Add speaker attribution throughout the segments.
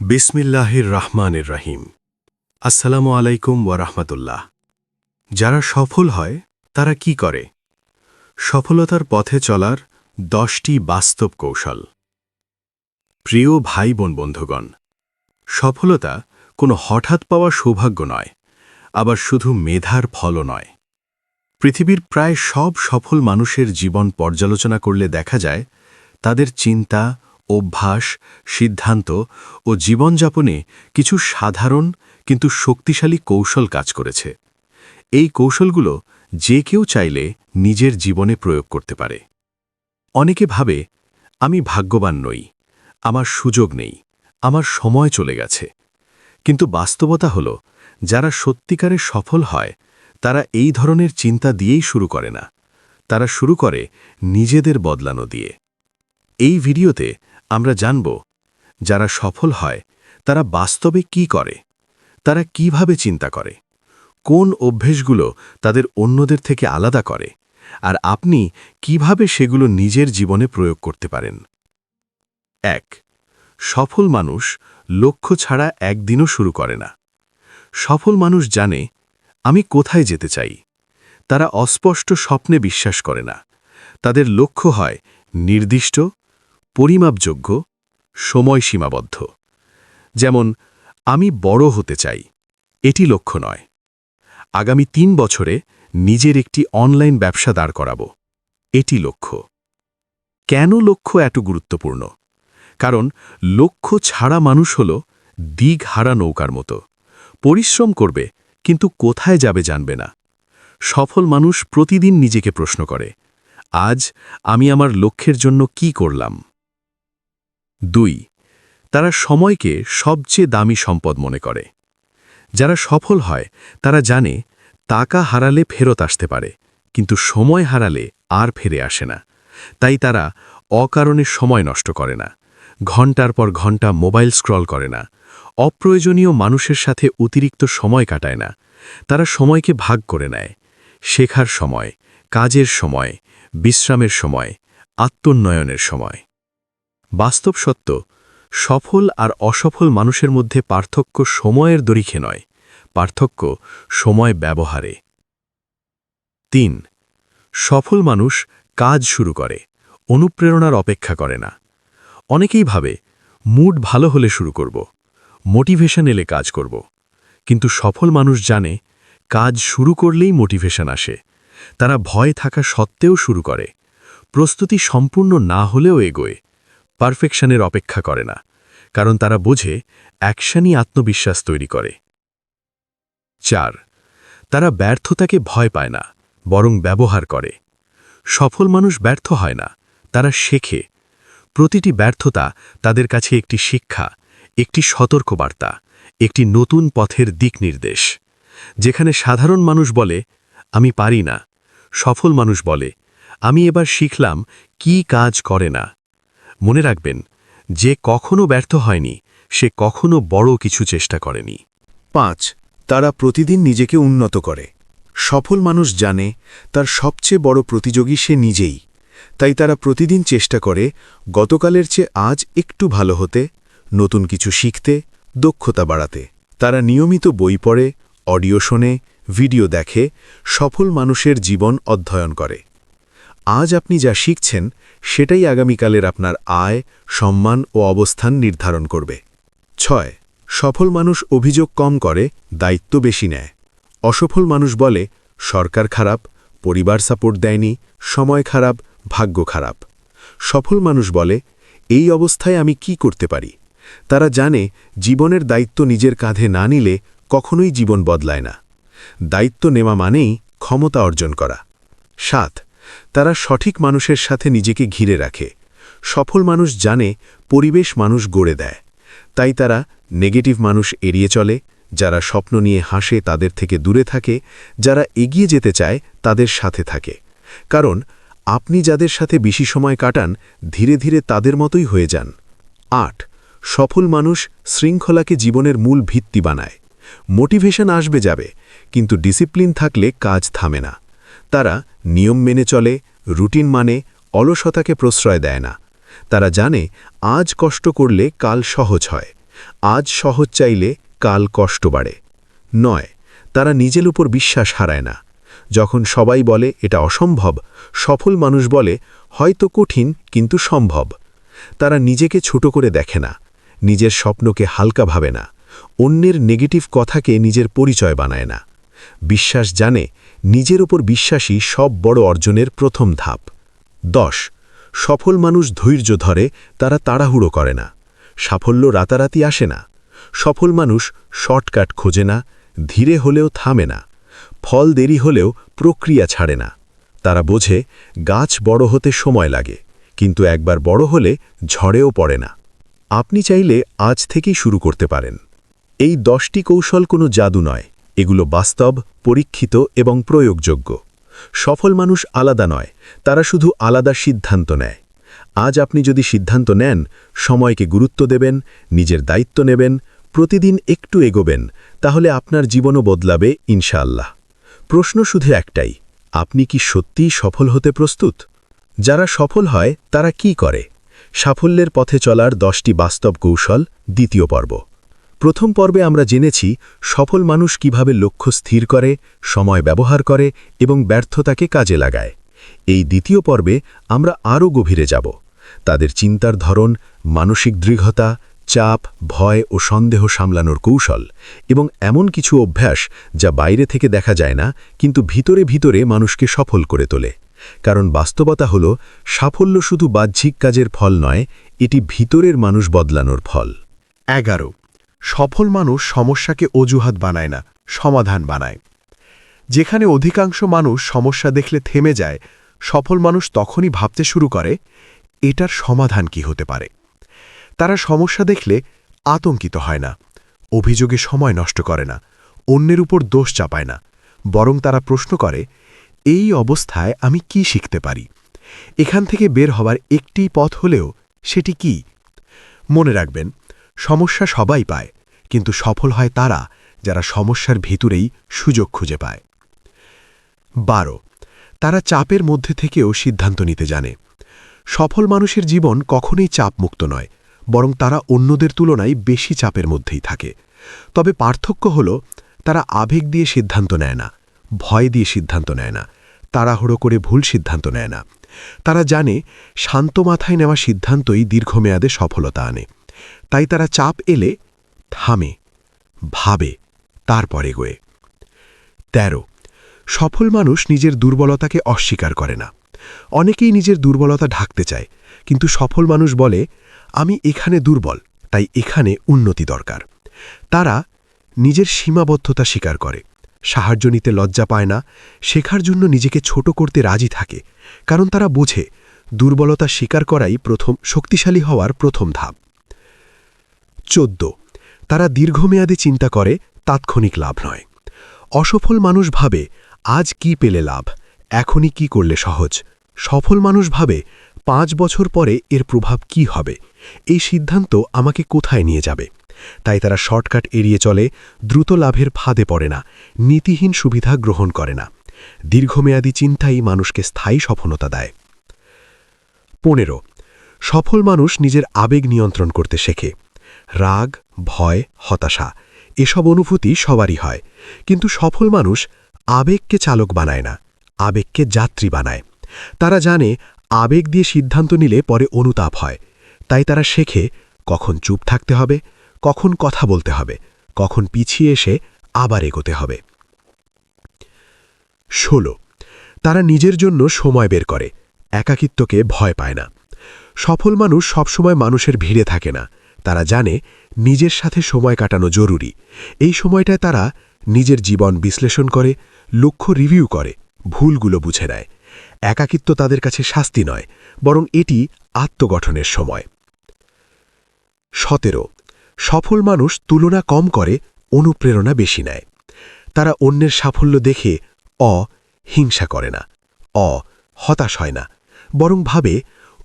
Speaker 1: বিসমিল্লাহির রহমানির রহিম। আসসালামু আলাইকুম রাহমাতুল্লাহ। যারা সফল হয়, তারা কি করে? সফলতার পথে চলার দশটি বাস্তব কৌশল। প্রিয় ভাই বোন বন্ধুগণ, সফলতা কোনো হঠাৎ পাওয়া সৌভাগ্য নয়, আবার শুধু মেধার ফলও নয়। পৃথিবীর প্রায় সব সফল মানুষের জীবন পর্যালোচনা করলে দেখা যায়, তাদের চিন্তা অভ্যাস, সিদ্ধান্ত ও জীবনযাপনে কিছু সাধারণ কিন্তু শক্তিশালী কৌশল কাজ করেছে। এই কৌশলগুলো যে কেউ চাইলে নিজের জীবনে প্রয়োগ করতে পারে। অনেকে ভাবে, আমি ভাগ্যবান নই, আমার সুযোগ নেই, আমার সময় চলে গেছে। কিন্তু বাস্তবতা হল, যারা সত্যিকারে সফল হয়, তারা এই ধরনের চিন্তা দিয়েই শুরু করে না। তারা শুরু করে নিজেদের বদলানো দিয়ে। এই ভিডিওতে আমরা জানব, যারা সফল হয়, তারা বাস্তবে কি করে? তারা কীভাবে চিন্তা করে? কোন অভ্যেসগুলো তাদের অন্যদের থেকে আলাদা করে? আর আপনি কীভাবে সেগুলো নিজের জীবনে প্রয়োগ করতে পারেন? এক, সফল মানুষ লক্ষ্য ছাড়া একদিনও শুরু করে না। সফল মানুষ জানে, আমি কোথায় যেতে চাই? তারা অস্পষ্ট স্বপ্নে বিশ্বাস করে না। তাদের লক্ষ্য হয় নির্দিষ্ট পরিমাপযোগ্য সময় সীমাবদ্ধ যেমন, আমি বড় হতে চাই, এটি লক্ষ্য নয়। আগামী তিন বছরে নিজের একটি অনলাইন ব্যবসা দাঁড় করাব, এটি লক্ষ্য। কেন লক্ষ্য এত গুরুত্বপূর্ণ? কারণ, লক্ষ্য ছাড়া মানুষ হল দিঘ হারা নৌকার মতো। পরিশ্রম করবে, কিন্তু কোথায় যাবে জানবে না। সফল মানুষ প্রতিদিন নিজেকে প্রশ্ন করে, আজ আমি আমার লক্ষ্যের জন্য কি করলাম? দুই, তারা সময়কে সবচেয়ে দামি সম্পদ মনে করে। যারা সফল হয়, তারা জানে, টাকা হারালে ফেরত আসতে পারে, কিন্তু সময় হারালে আর ফিরে আসে না। তাই তারা অকারণে সময় নষ্ট করে না, ঘণ্টার পর ঘণ্টা মোবাইল স্ক্রল করে না, অপ্রয়োজনীয় মানুষের সাথে অতিরিক্ত সময় কাটায় না। তারা সময়কে ভাগ করে নেয়, শেখার সময়, কাজের সময়, বিশ্রামের সময়, আত্মোন্নয়নের সময়। বাস্তব সত্য, সফল আর অসফল মানুষের মধ্যে পার্থক্য সময়ের দরিখে নয়, পার্থক্য সময় ব্যবহারে। তিন, সফল মানুষ কাজ শুরু করে, অনুপ্রেরণার অপেক্ষা করে না। অনেকেই ভাবে, মুড ভালো হলে শুরু করব, মোটিভেশন এলে কাজ করব। কিন্তু সফল মানুষ জানে, কাজ শুরু করলেই মোটিভেশন আসে। তারা ভয় থাকা সত্ত্বেও শুরু করে, প্রস্তুতি সম্পূর্ণ না হলেও এগোয়। পারফেকশনের অপেক্ষা করে না, কারণ তারা বোঝে অ্যাকশনই আত্মবিশ্বাস তৈরি করে। চার, তারা ব্যর্থতাকে ভয় পায় না, বরং ব্যবহার করে। সফল মানুষ ব্যর্থ হয় না, তারা শেখে। প্রতিটি ব্যর্থতা তাদের কাছে একটি শিক্ষা, একটি সতর্কবার্তা, একটি নতুন পথের দিক নির্দেশ, যেখানে সাধারণ মানুষ বলে, আমি পারি না। সফল মানুষ বলে, আমি এবার শিখলাম কি কাজ করে না। মনে রাখবেন, যে কখনো ব্যর্থ হয়নি, সে কখনো বড় কিছু চেষ্টা করেনি।
Speaker 2: পাঁচ, তারা প্রতিদিন নিজেকে উন্নত করে। সফল মানুষ জানে, তার সবচেয়ে বড় প্রতিযোগী সে নিজেই। তাই তারা প্রতিদিন চেষ্টা করে, গতকালের চেয়ে আজ একটু ভালো হতে, নতুন কিছু শিখতে, দক্ষতা বাড়াতে। তারা নিয়মিত বই পড়ে, অডিও শোনে, ভিডিও দেখে, সফল মানুষের জীবন অধ্যয়ন করে। আজ আপনি যা শিখছেন, সেটাই আগামীকালের আপনার আয়, সম্মান ও অবস্থান নির্ধারণ করবে। ছয়, সফল মানুষ অভিযোগ কম করে, দায়িত্ব বেশি নেয়। অসফল মানুষ বলে, সরকার খারাপ, পরিবার সাপোর্ট দেয়নি, সময় খারাপ, ভাগ্য খারাপ। সফল মানুষ বলে, এই অবস্থায় আমি কি করতে পারি? তারা জানে, জীবনের দায়িত্ব নিজের কাঁধে না নিলে কখনোই জীবন বদলায় না। দায়িত্ব নেওয়া মানেই ক্ষমতা অর্জন করা। সাত তারা সঠিক মানুষের সাথে নিজেকে ঘিরে রাখে। সফল মানুষ জানে, পরিবেশ মানুষ গড়ে দেয়। তাই তারা নেগেটিভ মানুষ এড়িয়ে চলে, যারা স্বপ্ন নিয়ে হাসে তাদের থেকে দূরে থাকে, যারা এগিয়ে যেতে চায় তাদের সাথে থাকে। কারণ, আপনি যাদের সাথে বেশি সময় কাটান, ধীরে ধীরে তাদের মতোই হয়ে যান। আট, সফল মানুষ শৃঙ্খলাকে জীবনের মূল ভিত্তি বানায়। মোটিভেশন আসবে যাবে, কিন্তু ডিসিপ্লিন থাকলে কাজ থামে না। তারা নিয়ম মেনে চলে, রুটিন মানে অলসতাকে প্রশ্রয় দেয় না। তারা জানে, আজ কষ্ট করলে কাল সহজ হয়, আজ সহজ চাইলে কাল কষ্ট বাড়ে। নয়, তারা নিজের উপর বিশ্বাস হারায় না। যখন সবাই বলে, এটা অসম্ভব সফল মানুষ বলে, হয়তো কঠিন, কিন্তু সম্ভব তারা নিজেকে ছোট করে দেখে না, নিজের স্বপ্নকে হালকা ভাবে না, অন্যের নেগেটিভ কথাকে নিজের পরিচয় বানায় না। বিশ্বাস জানে নিজের ওপর বিশ্বাসী সব বড় অর্জনের প্রথম ধাপ। দশ, সফল মানুষ ধৈর্য ধরে, তারা তাড়াহুড়ো করে না। সাফল্য রাতারাতি আসে না। সফল মানুষ শর্টকাট খোঁজে না, ধীরে হলেও থামে না। ফল দেরি হলেও প্রক্রিয়া ছাড়ে না। তারা বোঝে, গাছ বড় হতে সময় লাগে, কিন্তু একবার বড় হলে ঝড়েও পড়ে না। আপনি চাইলে আজ থেকেই শুরু করতে পারেন। এই দশটি কৌশল কোনো জাদু নয়। এগুলো বাস্তব, পরীক্ষিত এবং প্রয়োগযোগ্য। সফল মানুষ আলাদা নয়, তারা শুধু আলাদা সিদ্ধান্ত নেয়। আজ আপনি যদি সিদ্ধান্ত নেন, সময়কে গুরুত্ব দেবেন, নিজের দায়িত্ব নেবেন, প্রতিদিন একটু এগোবেন, তাহলে আপনার জীবনও বদলাবে, ইনশাআল্লাহ। প্রশ্ন শুধু একটাই, আপনি কি সত্যিই সফল হতে প্রস্তুত? যারা সফল হয়, তারা কি করে? সাফল্যের পথে চলার দশটি বাস্তব কৌশল, দ্বিতীয় পর্ব। প্রথম পর্বে আমরা জেনেছি সফল মানুষ কীভাবে লক্ষ্য স্থির করে, সময় ব্যবহার করে এবং ব্যর্থতাকে কাজে লাগায়। এই দ্বিতীয় পর্বে আমরা আরও গভীরে যাব। তাদের চিন্তার ধরন, মানসিক দৃঢ়তা, চাপ, ভয় ও সন্দেহ সামলানোর কৌশল এবং এমন কিছু অভ্যাস যা বাইরে থেকে দেখা যায় না, কিন্তু ভিতরে ভিতরে মানুষকে সফল করে তোলে। কারণ বাস্তবতা হল, সাফল্য শুধু বাহ্যিক কাজের ফল নয়, এটি ভিতরের মানুষ বদলানোর ফল।
Speaker 3: এগারো সফল মানুষ সমস্যাকে অজুহাত বানায় না, সমাধান বানায়। যেখানে অধিকাংশ মানুষ সমস্যা দেখলে থেমে যায়, সফল মানুষ তখনই ভাবতে শুরু করে, এটার সমাধান কি হতে পারে? তারা সমস্যা দেখলে আতঙ্কিত হয় না, অভিযোগে সময় নষ্ট করে না, অন্যের উপর দোষ চাপায় না, বরং তারা প্রশ্ন করে, এই অবস্থায় আমি কি শিখতে পারি? এখান থেকে বের হবার একটি পথ হলেও সেটি কি? মনে রাখবেন সমস্যা সবাই পায়, কিন্তু সফল হয় তারা যারা সমস্যার ভিতরেই সুযোগ খুঁজে পায়। বারো, তারা চাপের মধ্যে থেকেও সিদ্ধান্ত নিতে জানে। সফল মানুষের জীবন কখনোই চাপমুক্ত নয়, বরং তারা অন্যদের তুলনায় বেশি চাপের মধ্যেই থাকে। তবে পার্থক্য হল, তারা আবেগ দিয়ে সিদ্ধান্ত নেয় না, ভয় দিয়ে সিদ্ধান্ত নেয় না, তাড়াহুড়ো করে ভুল সিদ্ধান্ত নেয় না। তারা জানে, শান্ত মাথায় নেওয়া সিদ্ধান্তই দীর্ঘমেয়াদে সফলতা আনে। তাই তারা চাপ এলে থামে, ভাবে, তারপরে গোয়ে তেরো, সফল মানুষ নিজের দুর্বলতাকে অস্বীকার করে না। অনেকেই নিজের দুর্বলতা ঢাকতে চায়, কিন্তু সফল মানুষ বলে, আমি এখানে দুর্বল, তাই এখানে উন্নতি দরকার। তারা নিজের সীমাবদ্ধতা স্বীকার করে, সাহায্য নিতে লজ্জা পায় না, শেখার জন্য নিজেকে ছোট করতে রাজি থাকে, কারণ তারা বোঝে, দুর্বলতা স্বীকার করাই প্রথম, শক্তিশালী হওয়ার প্রথম ধাপ। চোদ্দ। তারা দীর্ঘমেয়াদে চিন্তা করে, তাৎক্ষণিক লাভ নয়। অসফল মানুষ ভাবে, আজ কি পেলে লাভ? এখনই কি করলে সহজ? সফল মানুষ ভাবে, পাঁচ বছর পরে এর প্রভাব কি হবে? এই সিদ্ধান্ত আমাকে কোথায় নিয়ে যাবে? তাই তারা শর্টকাট এড়িয়ে চলে, দ্রুত লাভের ফাঁদে পড়ে না, নীতিহীন সুবিধা গ্রহণ করে না। দীর্ঘমেয়াদী চিন্তাই মানুষকে স্থায়ী সফলতা দেয়। পনেরো। সফল মানুষ নিজের আবেগ নিয়ন্ত্রণ করতে শেখে। রাগ, ভয়, হতাশা, এসব অনুভূতি সবারই হয়। কিন্তু সফল মানুষ আবেগকে চালক বানায় না, আবেগকে যাত্রী বানায়। তারা জানে আবেগ দিয়ে সিদ্ধান্ত নিলে পরে অনুতাপ হয়। তাই তারা শেখে কখন চুপ থাকতে হবে, কখন কথা বলতে হবে, কখন পিছিয়ে এসে আবার এগোতে হবে। ষোলো, তারা নিজের জন্য সময় বের করে, একাকিত্বকে ভয় পায় না। সফল মানুষ সবসময় মানুষের ভিড়ে থাকে না তারা জানে নিজের সাথে সময় কাটানো জরুরি। এই সময়টায় তারা নিজের জীবন বিশ্লেষণ করে, লক্ষ্য রিভিউ করে, ভুলগুলো বুঝে নেয়। একাকিত্ব তাদের কাছে শাস্তি নয়, বরং এটি আত্মগঠনের সময়। সতেরো, সফল মানুষ তুলনা কম করে, অনুপ্রেরণা বেশি নেয়। তারা অন্যের সাফল্য দেখে অ, হিংসা করে না, অ, হতাশ হয় না, বরং ভাবে,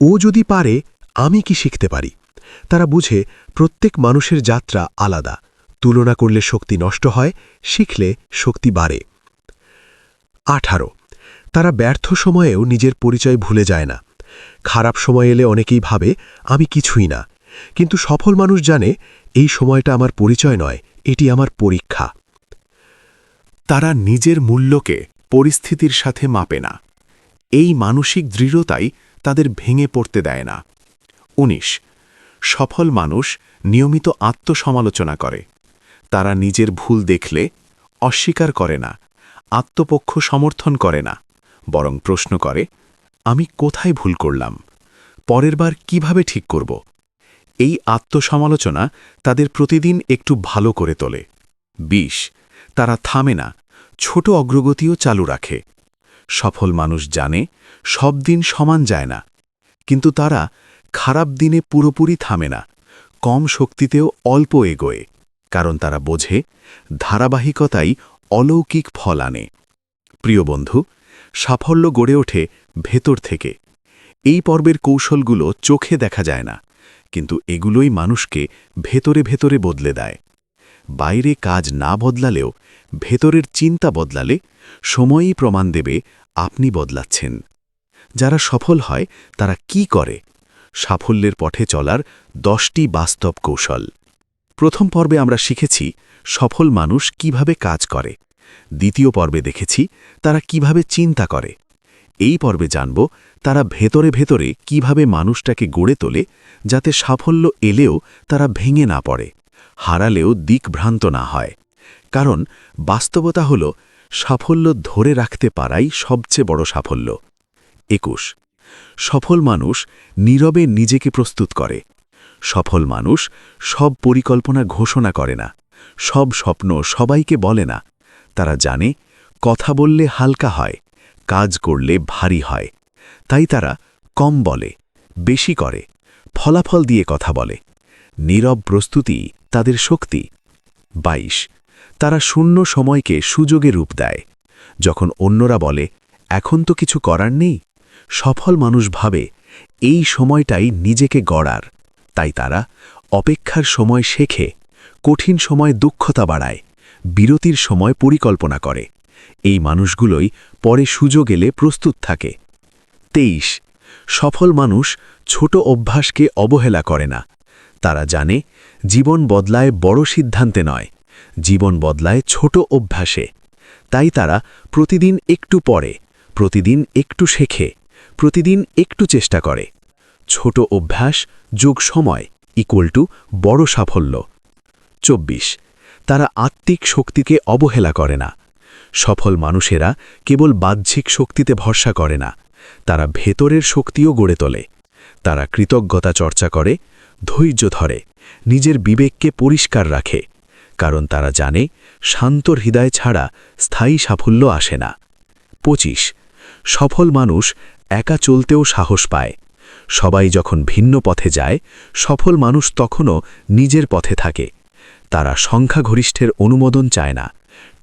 Speaker 3: ও যদি পারে, আমি কি শিখতে পারি? তারা বুঝে প্রত্যেক মানুষের যাত্রা আলাদা। তুলনা করলে শক্তি নষ্ট হয়, শিখলে শক্তি বাড়ে। আঠারো। তারা ব্যর্থ সময়েও নিজের পরিচয় ভুলে যায় না। খারাপ সময় এলে অনেকেই ভাবে, আমি কিছুই না। কিন্তু সফল মানুষ জানে, এই সময়টা আমার পরিচয় নয়, এটি আমার পরীক্ষা।
Speaker 2: তারা নিজের মূল্যকে পরিস্থিতির সাথে মাপে না। এই মানসিক দৃঢ়তাই তাদের ভেঙে পড়তে দেয় না। ১৯ সফল মানুষ নিয়মিত আত্মসমালোচনা করে। তারা নিজের ভুল দেখলে অস্বীকার করে না, আত্মপক্ষ সমর্থন করে না, বরং প্রশ্ন করে, আমি কোথায় ভুল করলাম? পরের বার কীভাবে ঠিক করব? এই আত্মসমালোচনা তাদের প্রতিদিন একটু ভালো করে তোলে। ২০ তারা থামে না, ছোট অগ্রগতিও চালু রাখে। সফল মানুষ জানে, সব দিন সমান যায় না। কিন্তু তারা খারাপ দিনে পুরোপুরি থামে না, কম শক্তিতেও অল্প এগোয়, কারণ তারা বোঝে ধারাবাহিকতাই অলৌকিক ফল আনে। প্রিয় বন্ধু, সাফল্য গড়ে ওঠে ভেতর থেকে। এই পর্বের কৌশলগুলো চোখে দেখা যায় না, কিন্তু এগুলোই মানুষকে ভেতরে ভেতরে বদলে দেয়। বাইরে কাজ না বদলালেও ভেতরের চিন্তা বদলালে সময়ই প্রমাণ দেবে আপনি বদলাচ্ছেন। যারা সফল হয় তারা কি করে সাফল্যের পথে চলার দশটি বাস্তব কৌশল। প্রথম পর্বে আমরা শিখেছি সফল মানুষ কীভাবে কাজ করে। দ্বিতীয় পর্বে দেখেছি তারা কীভাবে চিন্তা করে। এই পর্বে জানব তারা ভেতরে ভেতরে কীভাবে মানুষটাকে গড়ে তোলে যাতে সাফল্য এলেও তারা ভেঙে না পড়ে, হারালেও দিকভ্রান্ত না হয়। কারণ বাস্তবতা হল সাফল্য ধরে রাখতে পারাই সবচেয়ে বড় সাফল্য। একুশ সফল মানুষ নীরবে নিজেকে প্রস্তুত করে। সফল মানুষ সব পরিকল্পনা ঘোষণা করে না। সব স্বপ্ন সবাইকে বলে না। তারা জানে, কথা বললে হালকা হয়, কাজ করলে ভারী হয়। তাই তারা কম বলে, বেশি করে, ফলাফল দিয়ে কথা বলে। নীরব প্রস্তুতি তাদের শক্তি। ২২ তারা শূন্য সময়কে সুযোগে রূপ দেয়। যখন অন্যরা বলে, এখন তো কিছু করার নেই? সফল মানুষ ভাবে, এই সময়টাই নিজেকে গড়ার। তাই তারা অপেক্ষার সময় শেখে, কঠিন সময় দুঃখতা বাড়ায়, বিরতির সময় পরিকল্পনা করে। এই মানুষগুলোই পরে সুযোগ এলে প্রস্তুত থাকে। তেইশ, সফল মানুষ ছোট অভ্যাসকে অবহেলা করে না। তারা জানে, জীবন বদলায় বড় সিদ্ধান্তে নয়, জীবন বদলায় ছোট অভ্যাসে। তাই তারা প্রতিদিন একটু পড়ে, প্রতিদিন একটু শেখে। প্রতিদিন একটু চেষ্টা করে। ছোট অভ্যাস, যোগ সময় ইকুয়াল টু বড় সাফল্য। চব্বিশ, তারা আত্মিক শক্তিকে অবহেলা করে না। সফল মানুষেরা কেবল বাহ্যিক শক্তিতে ভরসা করে না, তারা ভেতরের শক্তিও গড়ে তোলে। তারা কৃতজ্ঞতা চর্চা করে, ধৈর্য ধরে, নিজের বিবেককে পরিষ্কার রাখে, কারণ তারা জানে শান্ত হৃদয় ছাড়া স্থায়ী সাফল্য আসে না। পঁচিশ, সফল মানুষ একা চলতেও সাহস পায়। সবাই যখন ভিন্ন পথে যায়, সফল মানুষ তখনও নিজের পথে থাকে। তারা সংখ্যাগরিষ্ঠের অনুমোদন চায় না,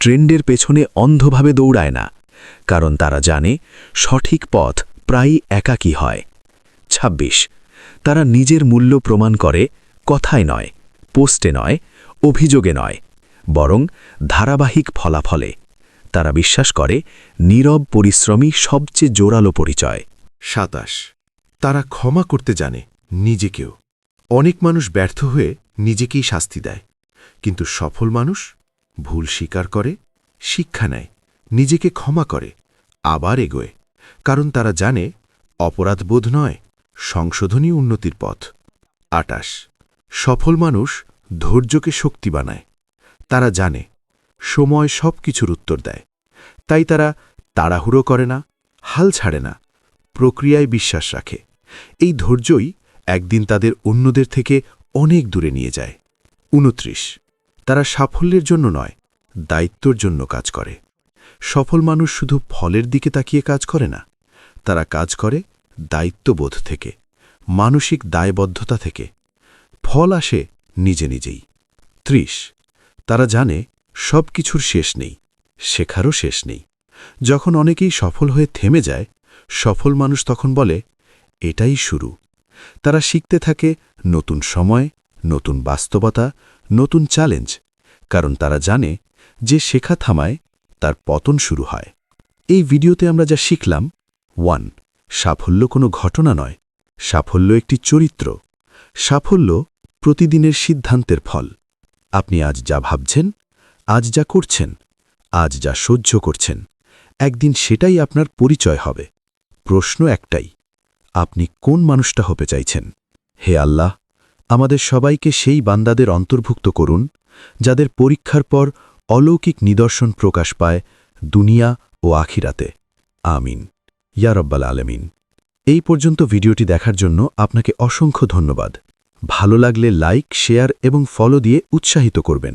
Speaker 2: ট্রেন্ডের পেছনে অন্ধভাবে দৌড়ায় না, কারণ তারা জানে সঠিক পথ প্রায়ই একাকী হয়। ২৬ তারা নিজের মূল্য প্রমাণ করে কথায় নয়, পোস্টে নয়, অভিযোগে নয়, বরং ধারাবাহিক ফলাফলে। তারা বিশ্বাস করে, নীরব পরিশ্রমী সবচেয়ে জোরালো পরিচয়।
Speaker 3: সাতাশ। তারা ক্ষমা করতে জানে নিজেকেও। অনেক মানুষ ব্যর্থ হয়ে নিজেকেই শাস্তি দেয়। কিন্তু সফল মানুষ ভুল স্বীকার করে, শিক্ষা নেয়, নিজেকে ক্ষমা করে, আবার এগোয়। কারণ তারা জানে অপরাধবোধ নয় সংশোধনী উন্নতির পথ। আটাশ। সফল মানুষ ধৈর্যকে শক্তি বানায়। তারা জানে সময় সব কিছুর উত্তর দেয়। তাই তারা তাড়াহুড়ো করে না, হাল ছাড়ে না, প্রক্রিয়ায় বিশ্বাস রাখে। এই ধৈর্যই একদিন তাদের অন্যদের থেকে অনেক দূরে নিয়ে যায়। উনত্রিশ। তারা সাফল্যের জন্য নয়, দায়িত্বর জন্য কাজ করে। সফল মানুষ শুধু ফলের দিকে তাকিয়ে কাজ করে না, তারা কাজ করে দায়িত্ববোধ থেকে, মানসিক দায়বদ্ধতা থেকে। ফল আসে নিজে নিজেই। ত্রিশ। তারা জানে সব কিছুর শেষ নেই, শেখারও শেষ নেই। যখন অনেকেই সফল হয়ে থেমে যায়, সফল মানুষ তখন বলে, এটাই শুরু। তারা শিখতে থাকে নতুন সময়, নতুন বাস্তবতা, নতুন চ্যালেঞ্জ, কারণ তারা জানে যে শেখা থামায়, তার পতন শুরু হয়। এই ভিডিওতে আমরা যা শিখলাম, ওয়ান, সাফল্য কোনো ঘটনা নয়, সাফল্য একটি চরিত্র। সাফল্য
Speaker 2: প্রতিদিনের সিদ্ধান্তের ফল। আপনি আজ যা ভাবছেন আজ যা করছেন, আজ যা সহ্য করছেন, একদিন সেটাই আপনার পরিচয় হবে। প্রশ্ন একটাই, আপনি কোন মানুষটা হতে চাইছেন? হে আল্লাহ, আমাদের সবাইকে সেই বান্দাদের অন্তর্ভুক্ত করুন, যাদের পরীক্ষার পর অলৌকিক নিদর্শন প্রকাশ পায় দুনিয়া ও আখিরাতে। আমিন। ইয়ারব্বাল আলমিন। এই পর্যন্ত ভিডিওটি দেখার জন্য আপনাকে অসংখ্য ধন্যবাদ। ভালো লাগলে লাইক, শেয়ার এবং ফলো দিয়ে উৎসাহিত করবেন।